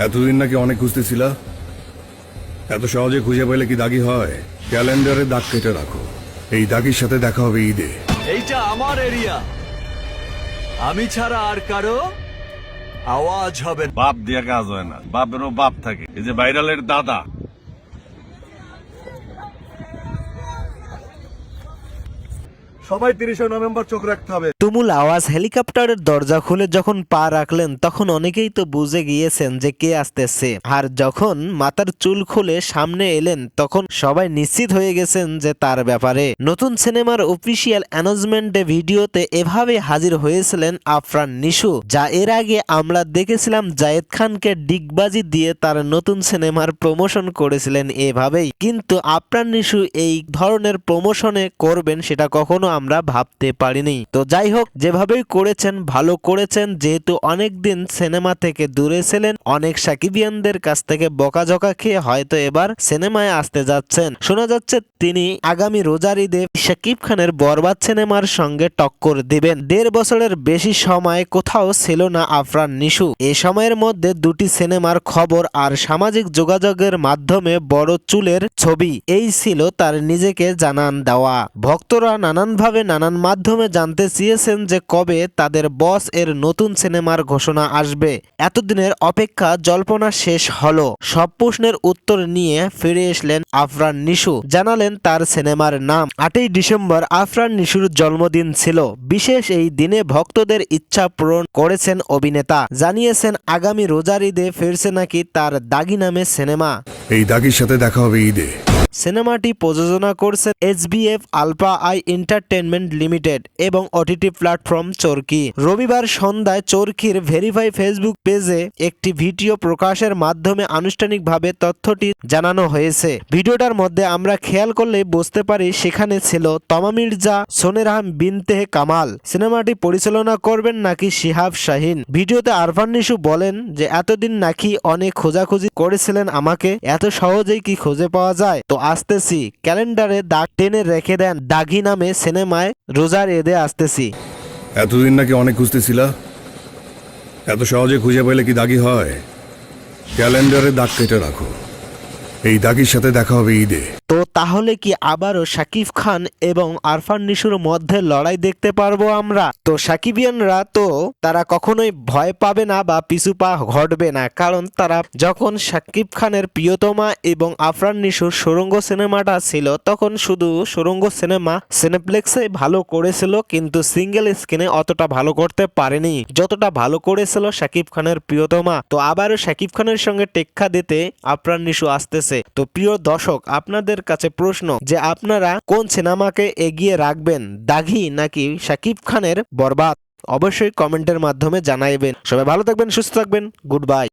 এতদিন নাকি অনেক খুঁজতেছিলা? এত সহজে খুঁজে পেলে কি দাগি হয়? ক্যালেন্ডারে দাগ কেটে রাখো। এই দাগির সাথে দেখা হবে ঈদে। এইটা আমার এরিয়া। আমি ছাড়া আর কারও আওয়াজ হবে বাপ দিয়ে কাজ হয় না। বাপেরও বাপ থাকে। এই যে ভাইরালের দাদা। সবাই তিরিশে নভেম্বর চোখ রাখতে হবে। তুমুল আওয়াজ হেলিকপ্টারের দরজা খুলে যখন পা রাখলেন, তখন অনেকেই তো বুঝে গিয়েছেন যে কে আসতেছে। আর যখন মাথার চুল খুলে সামনে এলেন, তখন সবাই নিশ্চিত হয়ে গেছেন যে তার ব্যাপারে। নতুন সিনেমার অফিসিয়াল অ্যানাউন্সমেন্টে ভিডিওতে এভাবে হাজির হয়েছিলেন আফরান নিশু, যা এর আগে আমরা দেখেছিলাম জায়েদ খানকে ডিগবাজি দিয়ে তার নতুন সিনেমার প্রমোশন করেছিলেন এভাবেই। কিন্তু আফরান নিশু এই ধরনের প্রমোশনে করবেন সেটা কখনো আমরা ভাবতে পারিনি। তো যাই হোক, যেভাবেই করেছেন, ভালো করেছেন, যেহেতু অনেকদিন সিনেমা থেকে দূরে ছিলেন, অনেক সাকিবিয়ানদের কাছ থেকে বকাঝকা খেয়ে হয়তো এবার সিনেমায় আসতে যাচ্ছেন। শোনা যাচ্ছে তিনি আগামী রোজার ঈদে শাকিব খানের বরবাদ সিনেমার সঙ্গে টক্কর দিবেন। দেড় বছরের বেশি সময় কোথাও ছিল না আফরান নিশু। এ সময়ের মধ্যে দুটি সিনেমার খবর আর সামাজিক যোগাযোগের মাধ্যমে বড় চুলের ছবি। এই ছিল তার নিজেকে জানান দেওয়া। ভক্তরা নানানভাবে নানান মাধ্যমে জানতে চেয়েছেন যে কবে তাদের বস এর নতুন সিনেমার ঘোষণা আসবে। এতদিনের অপেক্ষা জল্পনা শেষ হলো। সব প্রশ্নের উত্তর নিয়ে ফিরে এসলেন আফরান নিশু। জানালেন তার সিনেমার নাম। আটই ডিসেম্বর আফরান নিশুর জন্মদিন ছিল। বিশেষ এই দিনে ভক্তদের ইচ্ছা পূরণ করেছেন অভিনেতা। জানিয়েছেন, আগামী রোজার ঈদে ফিরছে নাকি তার দাগি নামে সিনেমা? এই দাগির সাথে দেখা হবে ঈদে। সিনেমাটি প্রযোজনা করছে HBF alpha I entertainment limited এবং ওটিটি প্ল্যাটফর্ম চরকি। রবিবার সন্ধ্যায় চরকির ভেরিফাই ফেসবুক পেজে একটি ভিডিও প্রকাশের মাধ্যমে আনুষ্ঠানিকভাবে তথ্যটি জানানো হয়েছে। ভিডিওটার মধ্যে আমরা খেয়াল করলে বুঝতে পারি সেখানে ছিল তমা মির্জা, সোনেরহাম বিনতে কামাল। সিনেমাটি পরিচালনা করবেন নাকি শিহাব শাহিন। ভিডিওতে আরফান নিশু বলেন যে, এতদিন নাকি অনেক খোঁজাখুঁজি করেছিলেন আমাকে, এত সহজেই কি খুঁজে পাওয়া যায়? তো আসতেছি। ক্যালেন্ডারে দাগ টেনে রেখে দেন দাগি নামে সিনেমায় রোজার এদে আসতেছি। এতদিন নাকি অনেক খুঁজতেছিলা? এত সহজে খুঁজে পেলে কি দাগি হয়? ক্যালেন্ডারে দাগ কেটে রাখো। এই দাগির সাথে দেখা হবে ঈদে। তো তাহলে কি আবারও শাকিব খান এবং আরফান নিশুর মধ্যে লড়াই দেখতে পারব আমরা? তো সাকিবিয়ানরা তো তারা কখনোই ভয় পাবে না বা পিছু পা ঘটবে না, কারণ তারা যখন শাকিব খানের প্রিয়তমা এবং আফরান নিশুর সুরঙ্গ সিনেমাটা ছিল, তখন শুধু সুরঙ্গ সিনেমা সিনেপ্লেক্সে ভালো করেছিল, কিন্তু সিঙ্গেল স্ক্রিনে অতটা ভালো করতে পারেনি। যতটা ভালো করেছিল শাকিব খানের প্রিয়তমা। তো আবারও শাকিব খানের সঙ্গে টেক্কা দিতে আফরান নিশু আসতেছে। তো প্রিয় দর্শক, আপনাদের কাছে প্রশ্ন যে আপনারা কোন সিনেমাকে এগিয়ে রাখবেন, দাঘি নাকি শাকিব খানের বরবাদ? অবশ্যই কমেন্টের মাধ্যমে জানাইবেন। সবাই ভালো থাকবেন, সুস্থ থাকবেন। Good bye.